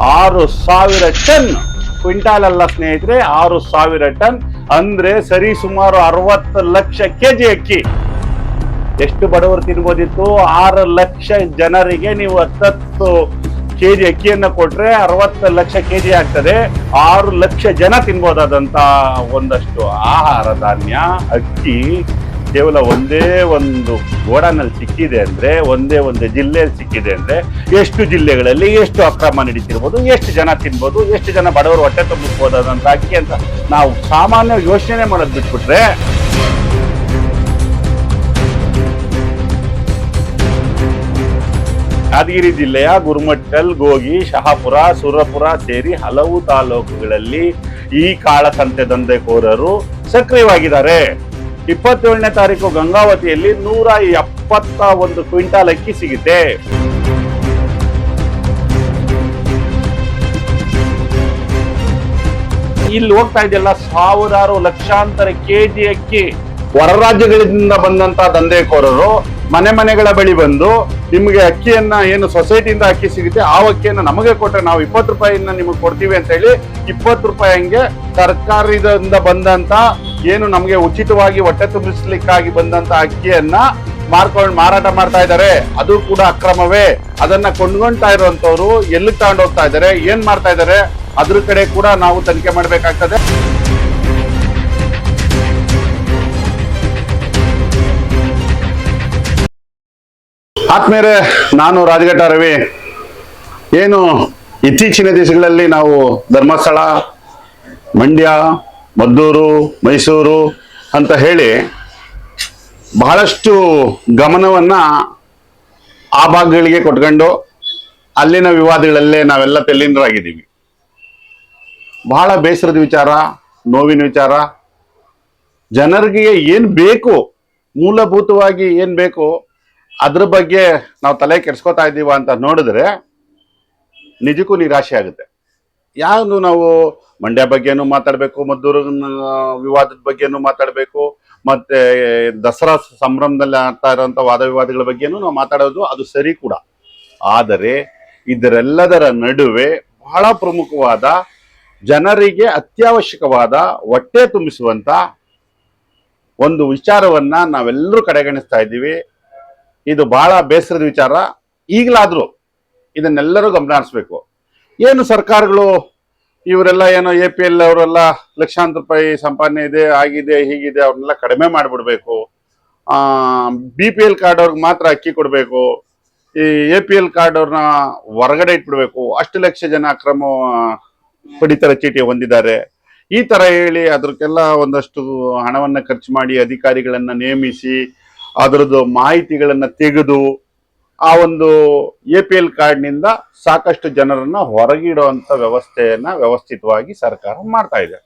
ಆರು ಸಾವಿರ ton. Quintal ಅಲ್ಲ ಸ್ನೇಹಿತರೆ, ಆರು ಸಾವಿರ ಟನ್. ಅಂದ್ರೆ ಸರಿ ಸುಮಾರು ಅರವತ್ತು ಲಕ್ಷ ಕೆಜಿ ಅಕ್ಕಿ. ಎಷ್ಟು ಬಡವರು ತಿನ್ಬೋದಿತ್ತು? ಆರು ಲಕ್ಷ ಜನರಿಗೆ ನೀವು ಹತ್ತತ್ತು ಕೆಜಿ ಅಕ್ಕಿಯನ್ನು ಕೊಟ್ರೆ ಅರವತ್ತು ಲಕ್ಷ ಕೆಜಿ ಆಗ್ತದೆ. ಆರು ಲಕ್ಷ ಜನ ತಿನ್ಬೋದಾದಂತ ಒಂದಷ್ಟು ಆಹಾರ ಧಾನ್ಯ, ಅಕ್ಕಿ ಕೇವಲ ಒಂದೇ ಒಂದು ಗೋಡಾನಲ್ಲಿ ಸಿಕ್ಕಿದೆ ಅಂದ್ರೆ, ಒಂದೇ ಒಂದು ಜಿಲ್ಲೆಯಲ್ಲಿ ಸಿಕ್ಕಿದೆ ಅಂದ್ರೆ, ಎಷ್ಟು ಜಿಲ್ಲೆಗಳಲ್ಲಿ ಎಷ್ಟು ಅಕ್ರಮ ನಡೀತಿರ್ಬೋದು, ಎಷ್ಟು ಜನ ತಿನ್ಬೋದು, ಎಷ್ಟು ಜನ ಬಡವರು ಹೊಟ್ಟೆ ತುಂಬಿಸ್ಬೋದಾದಂತ ಅಕ್ಕಿ ಅಂತ ನಾವು ಸಾಮಾನ್ಯ ಯೋಚನೆ ಮಾಡೋದು ಬಿಟ್ಬಿಟ್ರೆ, ಯಾದಗಿರಿ ಜಿಲ್ಲೆಯ ಗುರುಮಟ್ಟಲ್, ಗೋಗಿ, ಶಹಾಪುರ, ಸುರಪುರ ಸೇರಿ ಹಲವು ತಾಲೂಕುಗಳಲ್ಲಿ ಈ ಕಾಳಸಂತೆ ದಂಧೆಕೋರರು ಸಕ್ರಿಯವಾಗಿದ್ದಾರೆ. ಇಪ್ಪತ್ತೇಳನೇ ತಾರೀಕು ಗಂಗಾವತಿಯಲ್ಲಿ ನೂರ ಎಪ್ಪತ್ತ ಒಂದು ಕ್ವಿಂಟಾಲ್ ಅಕ್ಕಿ ಸಿಗುತ್ತೆ. ಇಲ್ಲಿ ಹೋಗ್ತಾ ಇದೆಯಲ್ಲ, ಸಾವಿರಾರು ಲಕ್ಷಾಂತರ ಕೆಜಿ ಅಕ್ಕಿ. ಹೊರ ರಾಜ್ಯಗಳಿಂದ ಬಂದಂತ ದಂಧೆಕೋರರು ಮನೆ ಮನೆಗಳ ಬಳಿ ಬಂದು ನಿಮಗೆ ಅಕ್ಕಿಯನ್ನ ಏನು ಸೊಸೈಟಿಯಿಂದ ಅಕ್ಕಿ ಸಿಗುತ್ತೆ, ಆ ಅಕ್ಕಿಯನ್ನ ನಮಗೆ ಕೊಟ್ಟರೆ ನಾವು ಇಪ್ಪತ್ತು ರೂಪಾಯಿಯನ್ನ ನಿಮಗೆ ಕೊಡ್ತೀವಿ ಅಂತ ಹೇಳಿ ಇಪ್ಪತ್ತು ರೂಪಾಯಿ ಹಂಗೆ ಸರ್ಕಾರದಿಂದ ಬಂದಂತ ಏನು ನಮಗೆ ಉಚಿತವಾಗಿ ಹೊಟ್ಟೆ ತುಂಬಿಸ್ಲಿಕ್ಕಾಗಿ ಬಂದಂತ ಅಕ್ಕಿಯನ್ನ ಮಾರ್ಕೊಂಡು ಮಾರಾಟ ಮಾಡ್ತಾ ಇದ್ದಾರೆ. ಅದು ಕೂಡ ಅಕ್ರಮವೇ. ಅದನ್ನ ಕೊಂಡ್ಕೊಂತಾ ಇರುವಂತವ್ರು ಎಲ್ಲಿ ತಗೊಂಡು ಹೋಗ್ತಾ ಇದ್ದಾರೆ, ಏನ್ ಮಾಡ್ತಾ ಇದ್ದಾರೆ, ಅದ್ರ ಕಡೆ ಕೂಡ ನಾವು ತನಿಖೆ ಮಾಡಬೇಕಾಗ್ತದೆ. ಆತ್ಮೇರೆ ನಾನು ರಾಜಘಟ್ಟ ರವಿ. ಏನು ಇತ್ತೀಚಿನ ದಿವಸಗಳಲ್ಲಿ ನಾವು ಧರ್ಮಸ್ಥಳ, ಮಂಡ್ಯ ಮದ್ದೂರು, ಮೈಸೂರು ಅಂತ ಹೇಳಿ ಬಹಳಷ್ಟು ಗಮನವನ್ನ ಆ ಭಾಗಗಳಿಗೆ ಕೊಟ್ಕೊಂಡು ಅಲ್ಲಿನ ವಿವಾದಗಳಲ್ಲೇ ನಾವೆಲ್ಲ ತೆಲ್ಲಿನರಾಗಿದ್ದೀವಿ. ಬಹಳ ಬೇಸರದ ವಿಚಾರ, ನೋವಿನ ವಿಚಾರ. ಜನರಿಗೆ ಏನು ಬೇಕು, ಮೂಲಭೂತವಾಗಿ ಏನು ಬೇಕು, ಅದ್ರ ಬಗ್ಗೆ ನಾವು ತಲೆ ಕೆಡ್ಸ್ಕೊತಾ ಇದ್ದೀವ ಅಂತ ನೋಡಿದ್ರೆ ನಿಜಕ್ಕೂ ನಿರಾಶೆ ಆಗುತ್ತೆ. ಯಾವುದು ನಾವು ಮಂಡ್ಯ ಬಗ್ಗೆನೂ ಮಾತಾಡಬೇಕು, ಮದ್ದೂರು ವಿವಾದದ ಬಗ್ಗೆನೂ ಮಾತಾಡಬೇಕು, ಮತ್ತೆ ದಸರಾ ಸಂಭ್ರಮದಲ್ಲಿ ಆಗ್ತಾ ಇರೋಂಥ ವಾದ ವಿವಾದಗಳ ಬಗ್ಗೆನೂ ನಾವು ಮಾತಾಡೋದು ಅದು ಸರಿ ಕೂಡ. ಆದರೆ ಇದರೆಲ್ಲದರ ನಡುವೆ ಬಹಳ ಪ್ರಮುಖವಾದ ಜನರಿಗೆ ಅತ್ಯವಶ್ಯಕವಾದ ಹೊಟ್ಟೆ ತುಂಬಿಸುವಂತ ಒಂದು ವಿಚಾರವನ್ನ ನಾವೆಲ್ಲರೂ ಕಡೆಗಣಿಸ್ತಾ ಇದ್ದೀವಿ. ಇದು ಬಹಳ ಬೇಸರದ ವಿಚಾರ. ಈಗಲಾದರೂ ಇದನ್ನೆಲ್ಲರೂ ಗಮನ ಹರಿಸ್ಬೇಕು. ಏನು ಸರ್ಕಾರಗಳು ಇವರೆಲ್ಲ ಏನೋ ಎ ಪಿ ಎಲ್ ಅವರೆಲ್ಲ ಲಕ್ಷಾಂತರ ರೂಪಾಯಿ ಸಂಪಾದನೆ ಇದೆ, ಆಗಿದೆ, ಹೀಗಿದೆ, ಅವ್ರನ್ನೆಲ್ಲ ಕಡಿಮೆ ಮಾಡಿಬಿಡ್ಬೇಕು. ಬಿ ಪಿ ಎಲ್ ಕಾರ್ಡ್ ಅವ್ರಿಗೆ ಮಾತ್ರ ಅಕ್ಕಿ ಕೊಡಬೇಕು. ಈ ಎ ಪಿ ಎಲ್ ಕಾರ್ಡ್ ಅವ್ರನ್ನ ಹೊರಗಡೆ ಇಟ್ಬಿಡ್ಬೇಕು. ಅಷ್ಟು ಲಕ್ಷ ಜನ ಅಕ್ರಮ ಪಡಿತರ ಚೀಟಿ ಹೊಂದಿದ್ದಾರೆ. ಈ ತರ ಹೇಳಿ ಅದಕ್ಕೆಲ್ಲ ಒಂದಷ್ಟು ಹಣವನ್ನ ಖರ್ಚು ಮಾಡಿ ಅಧಿಕಾರಿಗಳನ್ನು ನೇಮಿಸಿ ಅದರದ್ದು ಮಾಹಿತಿಗಳನ್ನು ತೆಗೆದು ಆ ಒಂದು ಎ ಪಿ ಎಲ್ ಕಾರ್ಡ್ನಿಂದ ಸಾಕಷ್ಟು ಜನರನ್ನ ಹೊರಗಿಡುವಂಥ ವ್ಯವಸ್ಥೆಯನ್ನ ವ್ಯವಸ್ಥಿತವಾಗಿ ಸರ್ಕಾರ ಮಾಡ್ತಾ ಇದೆ.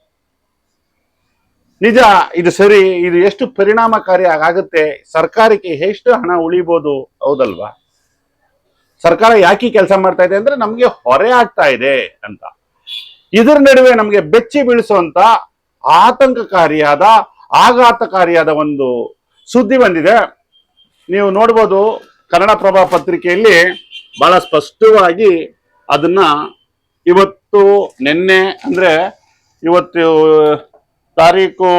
ನಿಜ, ಇದು ಸರಿ, ಇದು ಎಷ್ಟು ಪರಿಣಾಮಕಾರಿ ಆಗುತ್ತೆ ಸರ್ಕಾರಕ್ಕೆ ಎಷ್ಟು ಹಣ ಉಳಿಬೋದು? ಹೌದಲ್ವಾ? ಸರ್ಕಾರ ಯಾಕೆ ಕೆಲಸ ಮಾಡ್ತಾ ಇದೆ ಅಂದ್ರೆ ನಮಗೆ ಹೊರೆ ಆಗ್ತಾ ಇದೆ ಅಂತ. ಇದರ ನಡುವೆ ನಮಗೆ ಬೆಚ್ಚಿ ಬೀಳಿಸುವಂತ ಆತಂಕಕಾರಿಯಾದ, ಆಘಾತಕಾರಿಯಾದ ಒಂದು ಸುದ್ದಿ ಬಂದಿದೆ. ನೀವು ನೋಡ್ಬೋದು ಕನ್ನಡಪ್ರಭ ಪತ್ರಿಕೆಯಲ್ಲಿ ಬಹಳ ಸ್ಪಷ್ಟವಾಗಿ ಅದನ್ನ ಇವತ್ತು ನಿನ್ನೆ ಅಂದ್ರೆ ಇವತ್ತು ತಾರೀಕು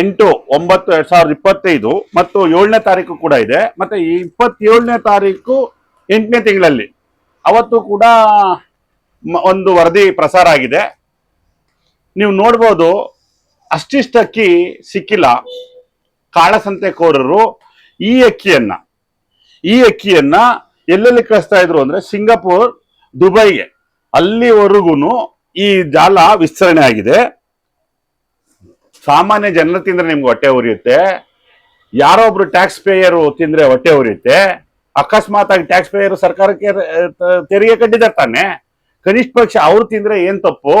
ಎಂಟು, ಒಂಬತ್ತು, ಎರಡ್ ಸಾವಿರದ ಇಪ್ಪತ್ತೈದು ಮತ್ತು ಏಳನೇ ತಾರೀಕು ಕೂಡ ಇದೆ. ಮತ್ತೆ ಈ ಇಪ್ಪತ್ತೇಳನೇ ತಾರೀಕು ಎಂಟನೇ ತಿಂಗಳಲ್ಲಿ ಅವತ್ತು ಕೂಡ ಒಂದು ವರದಿ ಪ್ರಸಾರ ಆಗಿದೆ. ನೀವು ನೋಡ್ಬೋದು, ಅಷ್ಟಿಷ್ಟಕ್ಕಿ ಸಿಕ್ಕಿಲ್ಲ. ಕಾಳಸಂತೆಕೋರರು ಈ ಅಕ್ಕಿಯನ್ನ ಈ ಅಕ್ಕಿಯನ್ನ ಎಲ್ಲೆಲ್ಲಿ ಕಳಿಸ್ತಾ ಇದ್ರು ಅಂದ್ರೆ ಸಿಂಗಾಪುರ್, ದುಬೈಗೆ. ಅಲ್ಲಿವರೆಗೂ ಈ ಜಾಲ ವಿಸ್ತರಣೆ ಆಗಿದೆ. ಸಾಮಾನ್ಯ ಜನರು ತಿಂದ್ರೆ ನಿಮ್ಗೆ ಹೊಟ್ಟೆ ಉರಿಯುತ್ತೆ. ಯಾರೋ ಒಬ್ರು ಟ್ಯಾಕ್ಸ್ ಪೇಯರು ತಿಂದ್ರೆ ಹೊಟ್ಟೆ ಉರಿಯುತ್ತೆ. ಅಕಸ್ಮಾತ್ ಆಗಿ ಟ್ಯಾಕ್ಸ್ ಪೇಯರ್ ಸರ್ಕಾರಕ್ಕೆ ತೆರಿಗೆ ಕಟ್ಟಿದ್ದಾರೆ ತಾನೆ. ಕನಿಷ್ಠ ಪಕ್ಷ ಅವ್ರು ತಿಂದ್ರೆ ಏನ್ ತಪ್ಪು?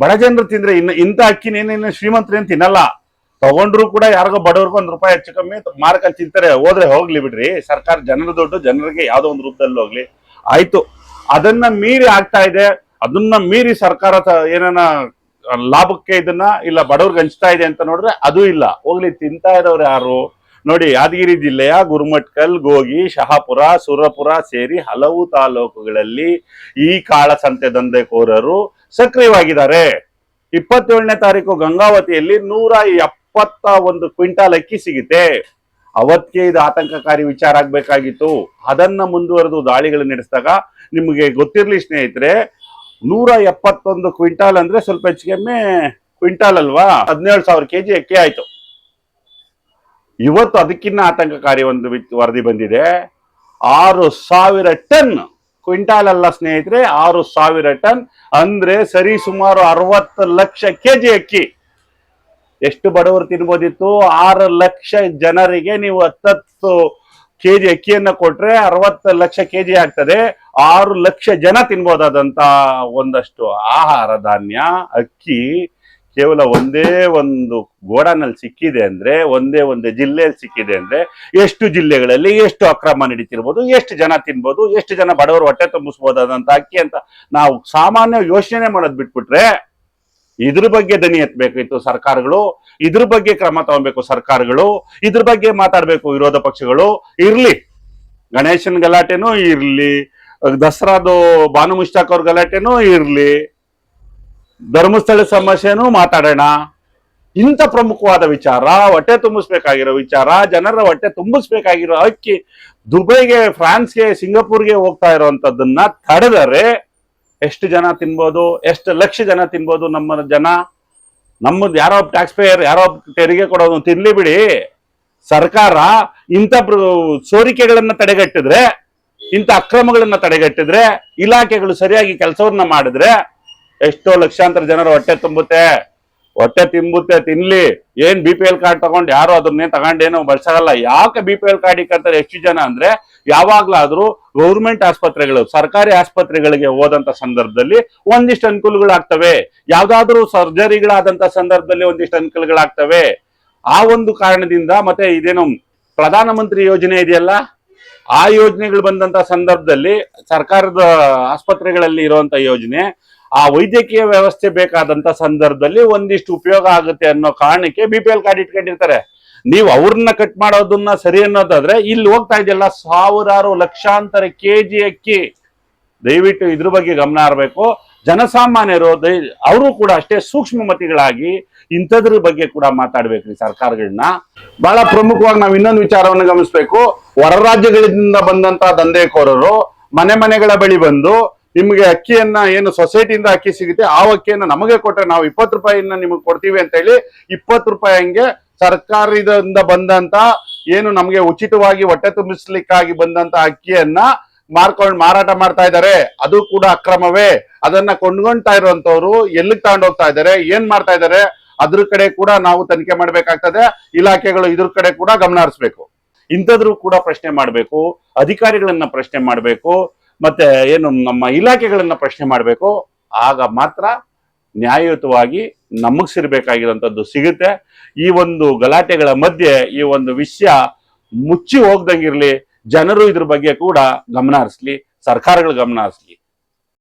ಬಡ ಜನರು ತಿಂದ್ರೆ ಇನ್ನು ಇಂಥ ಅಕ್ಕಿನೇನೇನು ಶ್ರೀಮಂತರೇನು ತಿನ್ನಲ್ಲ? ತಗೊಂಡ್ರು ಕೂಡ ಯಾರಿಗೋ ಬಡವ್ರಿಗೂ ಒಂದ್ ರೂಪಾಯಿ ಹೆಚ್ಚು ಕಮ್ಮಿ ಮಾರ್ಕಲ್ಲಿ ತಿಂತಾರೆ. ಹೋದ್ರೆ ಹೋಗ್ಲಿ ಬಿಡ್ರಿ. ಸರ್ಕಾರ ಜನರ ದುಡ್ಡು, ಜನರಿಗೆ ಯಾವ್ದೋ ಒಂದು ರೂಪದಲ್ಲಿ ಹೋಗ್ಲಿ. ಆಯ್ತು. ಅದನ್ನ ಮೀರಿ ಆಗ್ತಾ ಇದೆ. ಅದನ್ನ ಮೀರಿ ಸರ್ಕಾರ ಏನನ್ನ ಏನಾನ ಲಾಭಕ್ಕೆ ಇದನ್ನ ಇಲ್ಲ ಬಡವ್ರಿಗೆ ಹಂಚ್ತಾ ಇದೆ ಅಂತ ನೋಡಿದ್ರೆ ಅದು ಇಲ್ಲ. ಹೋಗ್ಲಿ, ತಿಂತಾ ಇರೋರು ಯಾರು? ನೋಡಿ, ಯಾದಗಿರಿ ಜಿಲ್ಲೆಯ ಗುರುಮಟ್ಕಲ್, ಗೋಗಿ, ಶಹಾಪುರ, ಸುರಪುರ ಸೇರಿ ಹಲವು ತಾಲೂಕುಗಳಲ್ಲಿ ಈ ಕಾಳಸಂತೆ ದಂಧೆಕೋರರು ಸಕ್ರಿಯವಾಗಿದ್ದಾರೆ. ಇಪ್ಪತ್ತೇಳನೇ ತಾರೀಕು ಗಂಗಾವತಿಯಲ್ಲಿ ನೂರ ಎಪ್ಪತ್ತ ಒಂದು ಕ್ವಿಂಟಾಲ್ ಅಕ್ಕಿ ಸಿಗುತ್ತೆ. ಅವತ್ತಿಗೆ ಇದು ಆತಂಕಕಾರಿ ವಿಚಾರ ಆಗ್ಬೇಕಾಗಿತ್ತು. ಅದನ್ನ ಮುಂದುವರೆದು ದಾಳಿಗಳು ನಡೆಸಿದಾಗ ನಿಮಗೆ ಗೊತ್ತಿರಲಿ ಸ್ನೇಹಿತರೆ, ನೂರ ಎಪ್ಪತ್ತೊಂದು ಕ್ವಿಂಟಾಲ್ ಅಂದ್ರೆ ಸ್ವಲ್ಪ ಹೆಚ್ಚು ಕಮ್ಮಿ ಕ್ವಿಂಟಾಲ್ ಅಲ್ವಾ? ಹದಿನೇಳು ಸಾವಿರ ಕೆಜಿ ಅಕ್ಕಿ ಆಯ್ತು. ಇವತ್ತು ಅದಕ್ಕಿನ್ನ ಆತಂಕಕಾರಿ ಒಂದು ವರದಿ ಬಂದಿದೆ. ಆರು ಸಾವಿರ ಟನ್ ಕ್ವಿಂಟಾಲ್ ಅಲ್ಲ ಸ್ನೇಹಿತರೆ, ಆರು ಸಾವಿರ ಟನ್ ಅಂದ್ರೆ ಸರಿ ಸುಮಾರು ಅರವತ್ತು ಲಕ್ಷ ಕೆಜಿ ಅಕ್ಕಿ. ಎಷ್ಟು ಬಡವರು ತಿನ್ಬೋದಿತ್ತು? ಆರು ಲಕ್ಷ ಜನರಿಗೆ ನೀವು ಹತ್ತತ್ತು ಕೆ ಜಿ ಅಕ್ಕಿಯನ್ನ ಕೊಟ್ರೆ ಅರವತ್ತು ಲಕ್ಷ ಕೆ ಜಿ ಆಗ್ತದೆ. ಆರು ಲಕ್ಷ ಜನ ತಿನ್ಬೋದಾದಂತ ಒಂದಷ್ಟು ಆಹಾರ ಧಾನ್ಯ, ಅಕ್ಕಿ ಕೇವಲ ಒಂದೇ ಒಂದು ಗೋಡಾನಲ್ಲಿ ಸಿಕ್ಕಿದೆ ಅಂದ್ರೆ, ಒಂದೇ ಒಂದು ಜಿಲ್ಲೆಯಲ್ಲಿ ಸಿಕ್ಕಿದೆ ಅಂದ್ರೆ, ಎಷ್ಟು ಜಿಲ್ಲೆಗಳಲ್ಲಿ ಎಷ್ಟು ಅಕ್ರಮ ನಡೀತಿರ್ಬೋದು, ಎಷ್ಟು ಜನ ತಿನ್ಬೋದು, ಎಷ್ಟು ಜನ ಬಡವರು ಹೊಟ್ಟೆ ತುಂಬಿಸ್ಬೋದಾದಂತ ಅಕ್ಕಿ ಅಂತ ನಾವು ಸಾಮಾನ್ಯ ಯೋಚನೆ ಮಾಡೋದ್ ಬಿಟ್ಬಿಟ್ರೆ ಇದ್ರ ಬಗ್ಗೆ ದನಿ ಎತ್ತಬೇಕಾಯ್ತು ಸರ್ಕಾರಗಳು, ಇದ್ರ ಬಗ್ಗೆ ಕ್ರಮ ತಗೊಬೇಕು ಸರ್ಕಾರಗಳು, ಇದ್ರ ಬಗ್ಗೆ ಮಾತಾಡ್ಬೇಕು ವಿರೋಧ ಪಕ್ಷಗಳು. ಇರ್ಲಿ. ಗಣೇಶನ್ ಗಲಾಟೆನೂ ಇರ್ಲಿ. ದಸರಾದು ಭಾನು ಮುಷ್ತಾಕ್ ಅವ್ರ ಗಲಾಟೆನೂ ಇರ್ಲಿ. ಧರ್ಮಸ್ಥಳ ಸಮಸ್ಯೆನೂ ಮಾತಾಡೋಣ. ಇಂಥ ಪ್ರಮುಖವಾದ ವಿಚಾರ, ಹೊಟ್ಟೆ ತುಂಬಿಸ್ಬೇಕಾಗಿರೋ ವಿಚಾರ, ಜನರ ಹೊಟ್ಟೆ ತುಂಬಿಸ್ಬೇಕಾಗಿರೋ ಅಕ್ಕಿ ದುಬೈಗೆ, ಫ್ರಾನ್ಸ್ಗೆ, ಸಿಂಗಾಪುರ್ಗೆ ಹೋಗ್ತಾ ಇರೋವಂಥದ್ದನ್ನ ತಡೆದರೆ ಎಷ್ಟು ಜನ ತಿನ್ಬೋದು, ಎಷ್ಟು ಲಕ್ಷ ಜನ ತಿನ್ಬೋದು ನಮ್ಮ ಜನ, ನಮ್ಮದು ಯಾರೋ ಟ್ಯಾಕ್ಸ್ ಪೇಯರ್ ಯಾರೋ ತೆರಿಗೆ ಕೊಡೋದು ತಿನ್ಲಿ ಬಿಡಿ. ಸರ್ಕಾರ ಇಂಥ ಸೋರಿಕೆಗಳನ್ನು ತಡೆಗಟ್ಟಿದ್ರೆ, ಇಂಥ ಅಕ್ರಮಗಳನ್ನ ತಡೆಗಟ್ಟಿದ್ರೆ, ಇಲಾಖೆಗಳು ಸರಿಯಾಗಿ ಕೆಲಸವನ್ನ ಮಾಡಿದ್ರೆ, ಎಷ್ಟೋ ಲಕ್ಷಾಂತರ ಜನರ ಹೊಟ್ಟೆ ತುಂಬುತ್ತೆ. ಹೊಟ್ಟೆ ತಿಂಬುತ್ತೆ, ತಿನ್ಲಿ. ಏನ್ ಬಿ ಪಿ ಎಲ್ ಕಾರ್ಡ್ ತಗೊಂಡು ಯಾರು ಅದನ್ನೇ ತಗೊಂಡೇನೋ ಬಳಸಲ್ಲ ಯಾಕೆ ಬಿ ಪಿ ಎಲ್ ಕಾರ್ಡ್ ಇಕ್ಕಂತಾರೆ ಎಷ್ಟು ಜನ ಅಂದ್ರೆ ಯಾವಾಗ್ಲಾದ್ರೂ ಗೌರ್ಮೆಂಟ್ ಆಸ್ಪತ್ರೆಗಳು, ಸರ್ಕಾರಿ ಆಸ್ಪತ್ರೆಗಳಿಗೆ ಹೋದಂತ ಸಂದರ್ಭದಲ್ಲಿ ಒಂದಿಷ್ಟು ಅನುಕೂಲಗಳಾಗ್ತವೆ. ಯಾವ್ದಾದ್ರು ಸರ್ಜರಿಗಳಾದಂತ ಸಂದರ್ಭದಲ್ಲಿ ಒಂದಿಷ್ಟು ಅನುಕೂಲಗಳಾಗ್ತವೆ. ಆ ಒಂದು ಕಾರಣದಿಂದ ಮತ್ತೆ ಇದೇನು ಪ್ರಧಾನಮಂತ್ರಿ ಯೋಜನೆ ಇದೆಯಲ್ಲ? ಆ ಯೋಜನೆಗಳು ಬಂದಂತ ಸಂದರ್ಭದಲ್ಲಿ ಸರ್ಕಾರದ ಆಸ್ಪತ್ರೆಗಳಲ್ಲಿ ಇರುವಂತ ಯೋಜನೆ ಆ ವೈದ್ಯಕೀಯ ವ್ಯವಸ್ಥೆ ಬೇಕಾದಂತ ಸಂದರ್ಭದಲ್ಲಿ ಒಂದಿಷ್ಟು ಉಪಯೋಗ ಆಗುತ್ತೆ ಅನ್ನೋ ಕಾರಣಕ್ಕೆ ಬಿ ಪಿ ಎಲ್ ಕಾರ್ಡ್ ಇಟ್ಕೊಂಡಿರ್ತಾರೆ. ನೀವು ಅವ್ರನ್ನ ಕಟ್ ಮಾಡೋದನ್ನ ಸರಿ ಅನ್ನೋದಾದ್ರೆ ಇಲ್ಲಿ ಹೋಗ್ತಾ ಇದೆಯಲ್ಲ ಸಾವಿರಾರು ಲಕ್ಷಾಂತರ ಕೆಜಿ ಅಕ್ಕಿ ದಯವಿಟ್ಟು ಇದ್ರ ಬಗ್ಗೆ ಗಮನ ಇರಬೇಕು ಜನಸಾಮಾನ್ಯರು ದಯ- ಅವರು ಕೂಡ ಅಷ್ಟೇ ಸೂಕ್ಷ್ಮಮತಿಗಳಾಗಿ ಇಂಥದ್ರ ಬಗ್ಗೆ ಕೂಡ ಮಾತಾಡ್ಬೇಕ್ರಿ ಸರ್ಕಾರಗಳನ್ನ. ಬಹಳ ಪ್ರಮುಖವಾಗಿ ನಾವು ಇನ್ನೊಂದು ವಿಚಾರವನ್ನು ಗಮನಿಸ್ಬೇಕು. ಹೊರ ರಾಜ್ಯಗಳಿಂದ ಬಂದಂತ ದಂಧೆಕೋರರು ಮನೆ ಮನೆಗಳ ಬಳಿ ಬಂದು ನಿಮಗೆ ಅಕ್ಕಿಯನ್ನ ಏನು ಸೊಸೈಟಿಯಿಂದ ಅಕ್ಕಿ ಸಿಗುತ್ತೆ, ಆ ಅಕ್ಕಿಯನ್ನ ನಮಗೆ ಕೊಟ್ರೆ ನಾವು ಇಪ್ಪತ್ತು ರೂಪಾಯಿನ ನಿಮಗೆ ಕೊಡ್ತೀವಿ ಅಂತ ಹೇಳಿ ಇಪ್ಪತ್ತು ರೂಪಾಯಿ ಹಂಗೆ ಸರ್ಕಾರದಿಂದ ಬಂದಂತ, ಏನು ನಮಗೆ ಉಚಿತವಾಗಿ ಹೊಟ್ಟೆ ತುಂಬಿಸ್ಲಿಕ್ಕಾಗಿ ಬಂದಂತ ಅಕ್ಕಿಯನ್ನ ಮಾರ್ಕೊಂಡು ಮಾರಾಟ ಮಾಡ್ತಾ ಇದ್ದಾರೆ. ಅದು ಕೂಡ ಅಕ್ರಮವೇ. ಅದನ್ನ ಕೊಂಡ್ಕೊಂತಾ ಇರುವಂತವ್ರು ಎಲ್ಲಿಗೆ ತಗೊಂಡೋಗ್ತಾ ಇದ್ದಾರೆ, ಏನ್ ಮಾಡ್ತಾ ಇದ್ದಾರೆ, ಅದ್ರ ಕಡೆ ಕೂಡ ನಾವು ತನಿಖೆ ಮಾಡ್ಬೇಕಾಗ್ತದೆ. ಇಲಾಖೆಗಳು ಇದ್ರ ಕಡೆ ಕೂಡ ಗಮನ ಹರಿಸ್ಬೇಕು. ಇಂಥದ್ರು ಕೂಡ ಪ್ರಶ್ನೆ ಮಾಡಬೇಕು. ಅಧಿಕಾರಿಗಳನ್ನ ಪ್ರಶ್ನೆ ಮಾಡಬೇಕು. ಮತ್ತೆ ಏನು ನಮ್ಮ ಇಲಾಖೆಗಳನ್ನ ಪ್ರಶ್ನೆ ಮಾಡಬೇಕು, ಆಗ ಮಾತ್ರ ನ್ಯಾಯಯುತವಾಗಿ ನಮಗ್ ಸಿರ್ಬೇಕಾಗಿರೋಂಥದ್ದು ಸಿಗುತ್ತೆ. ಈ ಒಂದು ಗಲಾಟೆಗಳ ಮಧ್ಯೆ ಈ ಒಂದು ವಿಷಯ ಮುಚ್ಚಿ ಹೋಗ್ದಂಗಿರ್ಲಿ, ಜನರು ಇದ್ರ ಬಗ್ಗೆ ಕೂಡ ಗಮನ ಹರಿಸ್ಲಿ, ಸರ್ಕಾರಗಳು ಗಮನ ಹರಿಸ್ಲಿ.